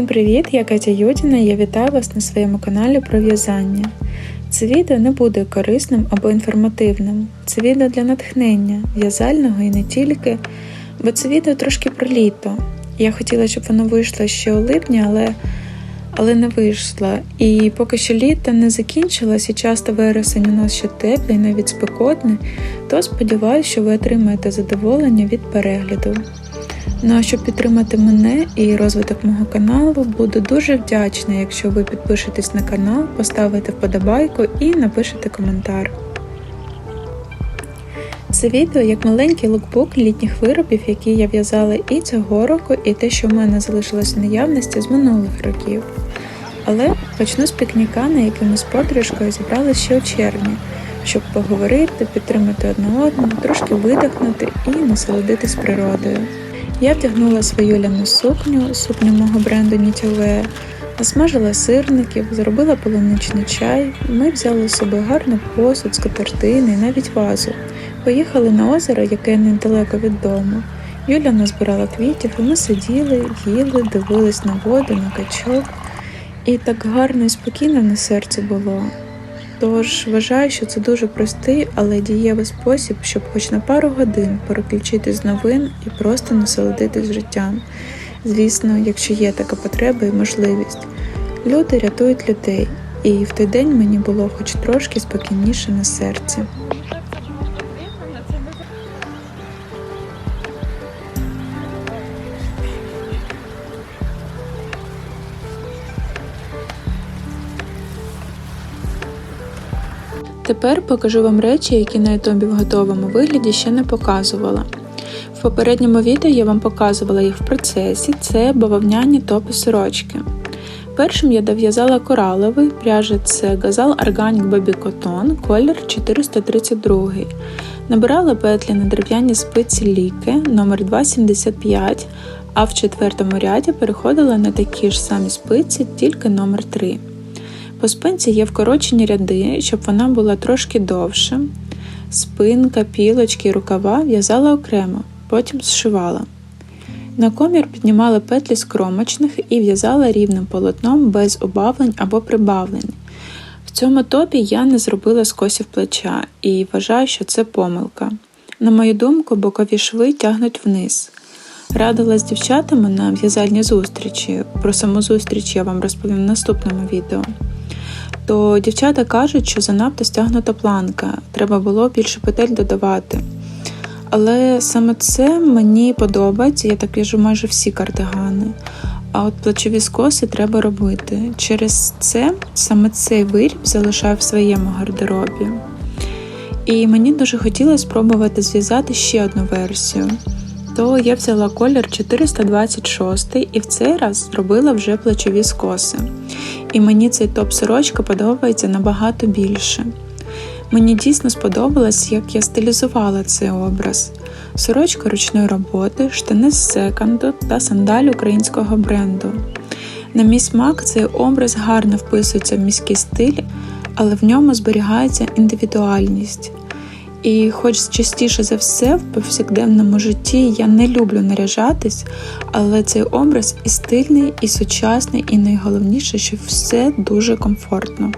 Всім привіт! Я Катя Юдіна я вітаю вас на своєму каналі про в'язання. Це відео не буде корисним або інформативним. Це відео для натхнення, в'язального і не тільки, бо це відео трошки про літо. Я хотіла, щоб воно вийшло ще у липні, але але не вийшло. І поки що літо не закінчилось, і часто вересень у нас ще теплий, навіть спекотний, то сподіваюся, що ви отримаєте задоволення від перегляду. Ну а щоб підтримати мене і розвиток мого каналу, буду дуже вдячна, якщо ви підпишетесь на канал, поставите вподобайку і напишете коментар. Це відео як маленький лукбук літніх виробів, які я в'язала і цього року, і те, що в мене залишилось в наявності з минулих років. Але почну з пікніка, на який ми з подружкою зібрали ще у червні, щоб поговорити, підтримати одне одного, трошки видихнути і насолодитись природою. Я вдягнула свою ляну сукню, сукню мого бренду Нітіве, насмажила сирників, зробила полуничний чай. Ми взяли з собою гарний посуд, скатертини навіть вазу. Поїхали на озеро, яке недалеко від дому. Юля назбирала квітів, і ми сиділи, їли, дивились на воду, на качок. І так гарно і спокійно на серці було. Тож вважаю, що це дуже простий, але дієвий спосіб, щоб хоч на пару годин переключитись з новин і просто насолодитись життям. Звісно, якщо є така потреба і можливість. Люди рятують людей, і в той день мені було хоч трошки спокійніше на серці. Тепер покажу вам речі, які на ютубі в готовому вигляді ще не показувала. В попередньому відео я вам показувала їх в процесі, це бавовняні топи сорочки. Першим я дов'язала кораловий, пряжа це Gazal Organic Baby Cotton, колір 432 Набирала петлі на дерев'яні спиці ліки номер 275 а в четвертому ряді переходила на такі ж самі спиці, тільки номер 3 по спинці є вкорочені ряди, щоб вона була трошки довше. Спинка, пілочки і рукава в'язала окремо, потім зшивала. На комір піднімала петлі з кромочних і в'язала рівним полотном без убавлень або прибавлень. В цьому топі я не зробила скосів плеча і вважаю, що це помилка. На мою думку, бокові шви тягнуть вниз. Радила з дівчатами на в'язальні зустрічі. Про саму зустріч я вам розповім в наступному відео то дівчата кажуть, що занадто стягнута планка, треба було більше петель додавати. Але саме це мені подобається, я так в'яжу майже всі кардигани. А от плечові скоси треба робити. Через це саме цей виріб залишаю в своєму гардеробі. І мені дуже хотілося спробувати зв'язати ще одну версію то я взяла колір 426 і в цей раз зробила вже плечові скоси. І мені цей топ-сорочка подобається набагато більше. Мені дійсно сподобалось, як я стилізувала цей образ. Сорочка ручної роботи, штани з секонду та сандаль українського бренду. На мій смак цей образ гарно вписується в міський стиль, але в ньому зберігається індивідуальність. І, хоч частіше за все, в повсякденному житті я не люблю наряжатись, але цей образ і стильний, і сучасний, і найголовніше, що все дуже комфортно.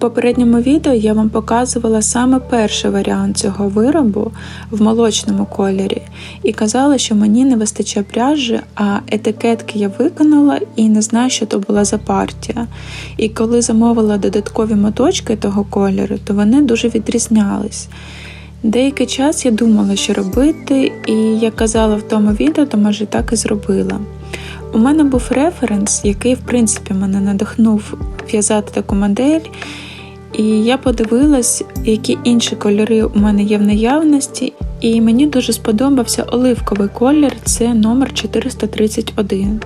Попередньому відео я вам показувала саме перший варіант цього виробу в молочному кольорі і казала, що мені не вистачає пряжі, а етикетки я виконала і не знаю, що то була за партія. І коли замовила додаткові моточки того кольору, то вони дуже відрізнялись. Деякий час я думала, що робити, і як казала в тому відео, то може так і зробила. У мене був референс, який, в принципі, мене надихнув в'язати таку модель. І я подивилась, які інші кольори у мене є в наявності, і мені дуже сподобався оливковий колір, це номер 431.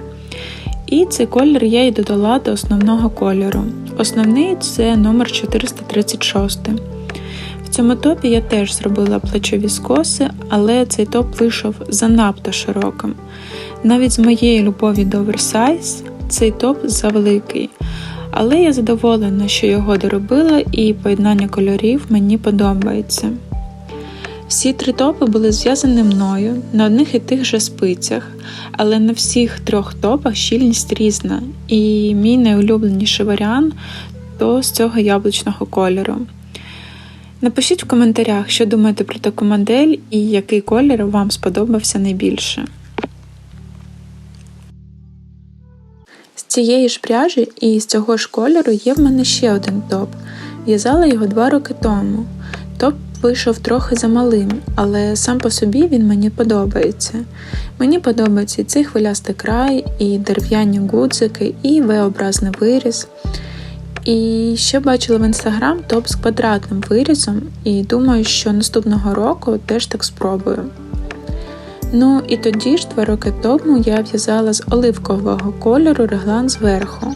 І цей колір я і додала до основного кольору. Основний це номер 436. В цьому топі я теж зробила плечові скоси, але цей топ вийшов занадто широким. Навіть з моєї любові до оверсайз цей топ завеликий. Але я задоволена, що його доробила, і поєднання кольорів мені подобається. Всі три топи були зв'язані мною на одних і тих же спицях, але на всіх трьох топах щільність різна, і мій найулюбленіший варіант то з цього яблучного кольору. Напишіть в коментарях, що думаєте про таку модель і який колір вам сподобався найбільше. Цієї ж пряжі і з цього ж кольору є в мене ще один топ. В'язала його два роки тому. Топ вийшов трохи замалим, але сам по собі він мені подобається. Мені подобається і цей хвилястий край, і дерев'яні гудзики, і V-образний виріз. І ще бачила в інстаграм топ з квадратним вирізом, і думаю, що наступного року теж так спробую. Ну і тоді ж два роки тому я в'язала з оливкового кольору реглан зверху.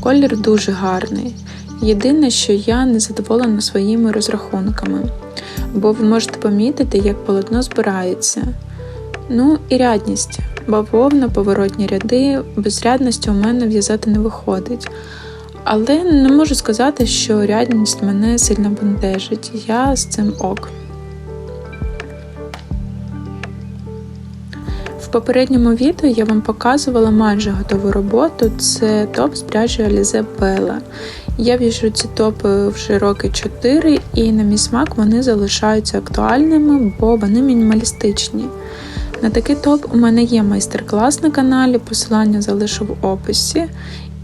Колір дуже гарний. Єдине, що я не задоволена своїми розрахунками, бо ви можете помітити, як полотно збирається. Ну і рядність. Бавовна, поворотні ряди, без рядності у мене в'язати не виходить. Але не можу сказати, що рядність мене сильно бентежить. Я з цим ок. Попередньому відео я вам показувала майже готову роботу. Це топ з пряжі Alize Bella. Я в'яжу ці топи вже роки 4, і на мій смак вони залишаються актуальними, бо вони мінімалістичні. На такий топ у мене є майстер-клас на каналі, посилання залишу в описі.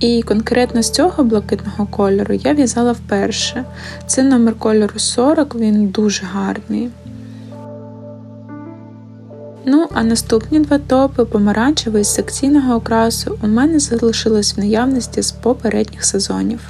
І конкретно з цього блакитного кольору я в'язала вперше. Це номер кольору 40, він дуже гарний. Ну, а наступні два топи, помаранчевий з секційного окрасу, у мене залишились в наявності з попередніх сезонів.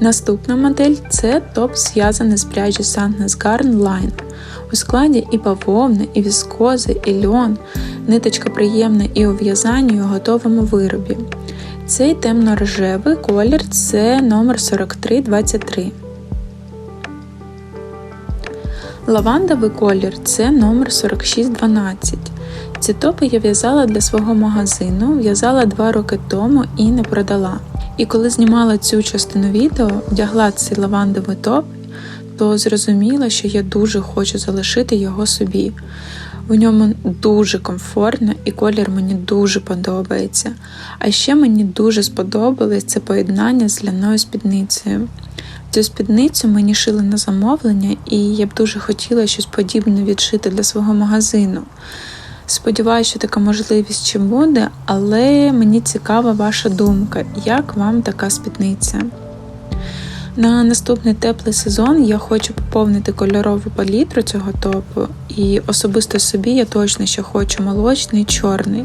Наступна модель це топ зв'язаний з пряжі Sandnes Garn Line. У складі і бавовни, і віскози, і льон, ниточка приємна і у в'язанні, і у готовому виробі. Цей темно-рожевий колір це номер 4323. Лавандовий колір це номер 4612. Ці топи я в'язала для свого магазину, в'язала 2 роки тому і не продала. І коли знімала цю частину відео, вдягла цей лавандовий топ, то зрозуміла, що я дуже хочу залишити його собі. В ньому дуже комфортно і колір мені дуже подобається. А ще мені дуже сподобалось це поєднання з ляною спідницею. Цю спідницю мені шили на замовлення, і я б дуже хотіла щось подібне відшити для свого магазину. Сподіваюся, що така можливість ще буде, але мені цікава ваша думка, як вам така спідниця. На наступний теплий сезон я хочу поповнити кольорову палітру цього топу, і особисто собі я точно ще хочу молочний чорний.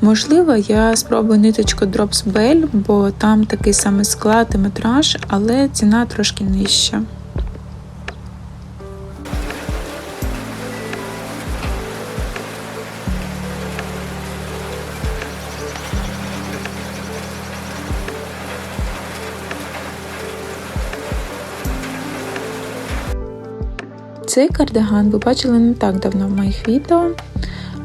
Можливо, я спробую ниточку Drops Bell, бо там такий самий склад і метраж, але ціна трошки нижча. Цей кардиган ви бачили не так давно в моїх відео.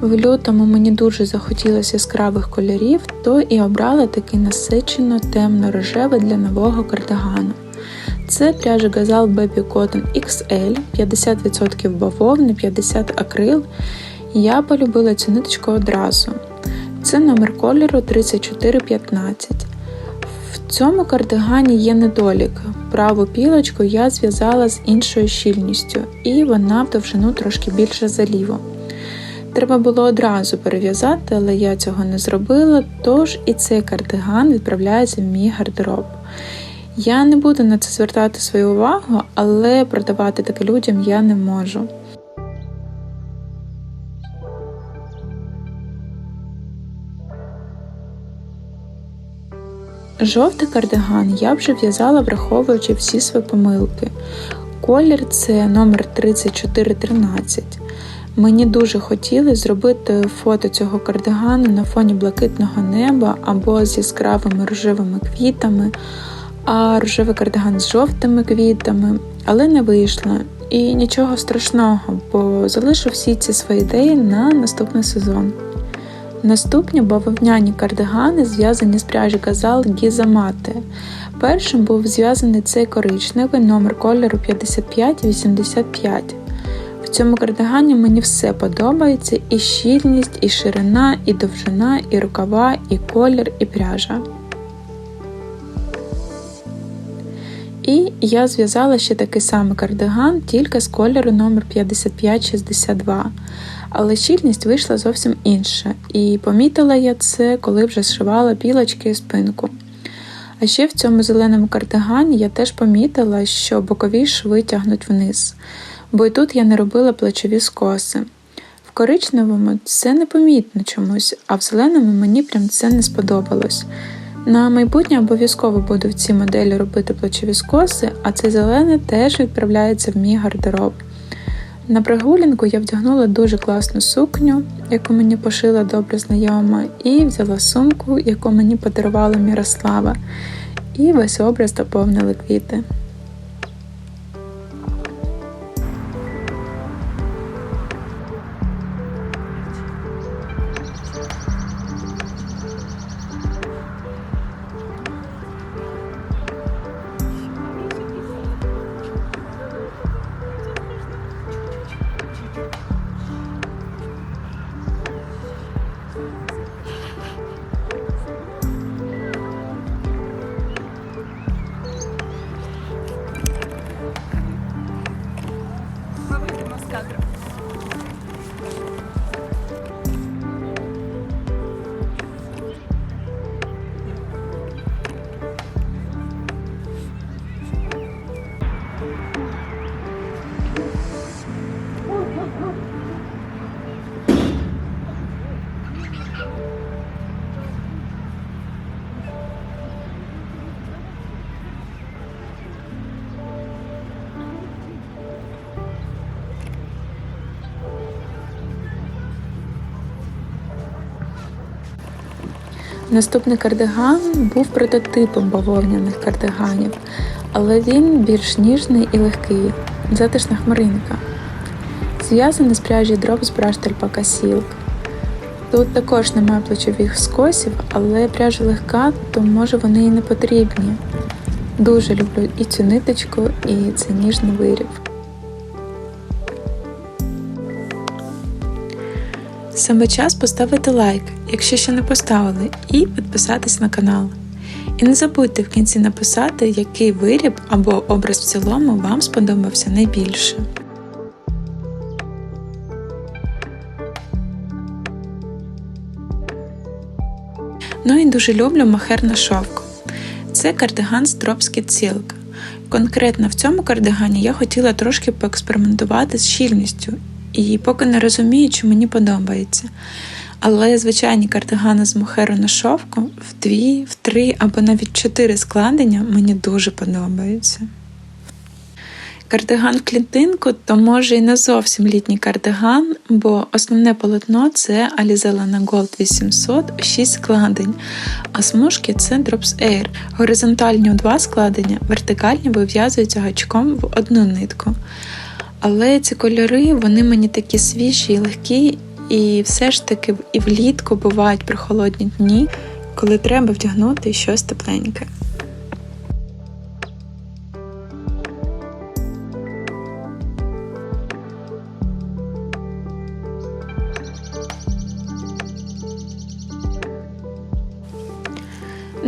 В лютому мені дуже захотілося яскравих кольорів, то і обрала такий насичено темно-рожевий для нового кардигану. Це пряжа Gazal Baby Cotton XL, 50% бавовни, 50 акрил. Я полюбила цю ниточку одразу. Це номер кольору 3415. В цьому кардигані є недолік. Праву пілочку я зв'язала з іншою щільністю, і вона в довжину трошки більше за ліву. Треба було одразу перев'язати, але я цього не зробила, тож і цей кардиган відправляється в мій гардероб. Я не буду на це звертати свою увагу, але продавати таке людям я не можу. Жовтий кардиган я вже в'язала, враховуючи всі свої помилки. Колір це номер 3413. Мені дуже хотілося зробити фото цього кардигану на фоні блакитного неба або з яскравими рожевими квітами, а рожевий кардиган з жовтими квітами, але не вийшло. І нічого страшного, бо залишу всі ці свої ідеї на наступний сезон. Наступні бавовняні кардигани зв'язані з пряжі Газал Гізамати. Першим був зв'язаний цей коричневий номер кольору 5585. В цьому кардигані мені все подобається: і щільність, і ширина, і довжина, і рукава, і колір, і пряжа. І я зв'язала ще такий самий кардиган, тільки з кольору номер 5562 але щільність вийшла зовсім інша, і помітила я це, коли вже зшивала пілочки і спинку. А ще в цьому зеленому кардигані я теж помітила, що бокові шви тягнуть вниз, бо і тут я не робила плечові скоси. В коричневому це непомітно чомусь, а в зеленому мені прям це не сподобалось. На майбутнє обов'язково буду в цій моделі робити плечові скоси, а цей зелений теж відправляється в мій гардероб. На прогулянку я вдягнула дуже класну сукню, яку мені пошила добре знайома, і взяла сумку, яку мені подарувала Мірослава, і весь образ доповнили квіти. Los Наступний кардиган був прототипом бавовняних кардиганів, але він більш ніжний і легкий, затишна хмаринка. Зв'язаний з пряжі дроб з Alpaca Silk. Тут також немає плечових скосів, але пряжа легка, то може вони і не потрібні. Дуже люблю і цю ниточку, і цей ніжний виріб. Саме час поставити лайк, якщо ще не поставили, і підписатись на канал. І не забудьте в кінці написати, який виріб або образ в цілому вам сподобався найбільше. Ну і дуже люблю махер на шовку. Це кардиган з Dropskit Silk. Конкретно в цьому кардигані я хотіла трошки поекспериментувати з щільністю і поки не розумію, чи мені подобається. Але звичайні кардигани з мохеру на шовку в дві, в три або навіть чотири складення мені дуже подобаються. Кардиган в клітинку то може і не зовсім літній кардиган, бо основне полотно це Alizella Gold 800 6 складень, а смужки це Drops Air. Горизонтальні у два складення, вертикальні вив'язуються гачком в одну нитку. Але ці кольори, вони мені такі свіжі і легкі, і все ж таки і влітку бувають прохолодні дні, коли треба вдягнути щось тепленьке.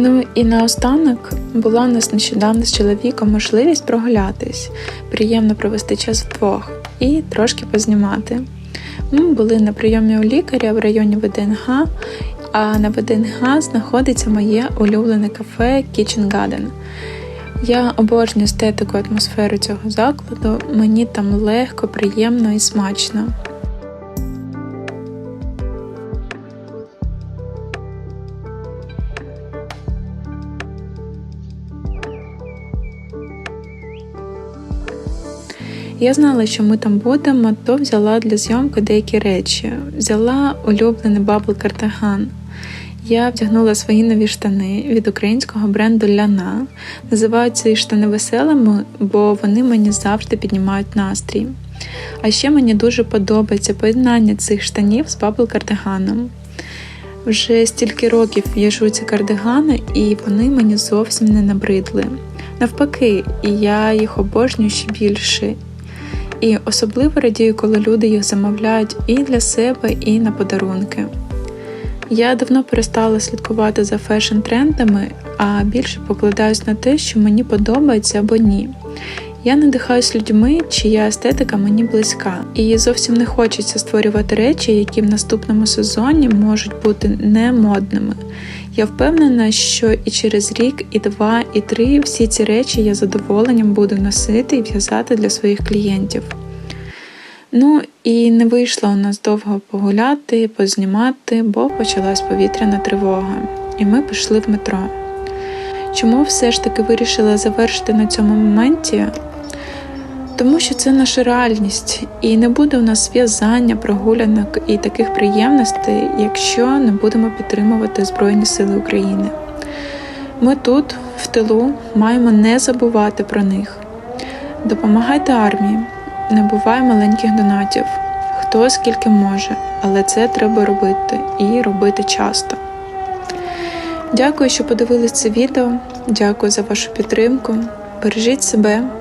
Ну і наостанок була у нас нещодавно з чоловіком можливість прогулятись, приємно провести час вдвох і трошки познімати. Ми були на прийомі у лікаря в районі ВДНГ, а на ВДНГ знаходиться моє улюблене кафе Kitchen Garden. Я обожнюю естетику атмосферу цього закладу, мені там легко, приємно і смачно. Я знала, що ми там будемо, то взяла для зйомки деякі речі. Взяла улюблений бабл картиган. Я вдягнула свої нові штани від українського бренду Ляна. Називаються ці штани веселими, бо вони мені завжди піднімають настрій. А ще мені дуже подобається поєднання цих штанів з бабл кардиганом. Вже стільки років в'яжу ці кардигани, і вони мені зовсім не набридли. Навпаки, я їх обожнюю ще більше. І особливо радію, коли люди їх замовляють і для себе, і на подарунки. Я давно перестала слідкувати за фешн-трендами, а більше покладаюсь на те, що мені подобається або ні. Я надихаюсь людьми, чия естетика мені близька, і зовсім не хочеться створювати речі, які в наступному сезоні можуть бути не модними. Я впевнена, що і через рік, і два, і три всі ці речі я задоволенням буду носити і в'язати для своїх клієнтів. Ну і не вийшло у нас довго погуляти, познімати, бо почалась повітряна тривога, і ми пішли в метро. Чому все ж таки вирішила завершити на цьому моменті? Тому що це наша реальність, і не буде у нас в'язання, прогулянок і таких приємностей, якщо не будемо підтримувати Збройні Сили України. Ми тут, в тилу, маємо не забувати про них. Допомагайте армії, не буває маленьких донатів, хто скільки може, але це треба робити і робити часто. Дякую, що подивились це відео. Дякую за вашу підтримку. Бережіть себе.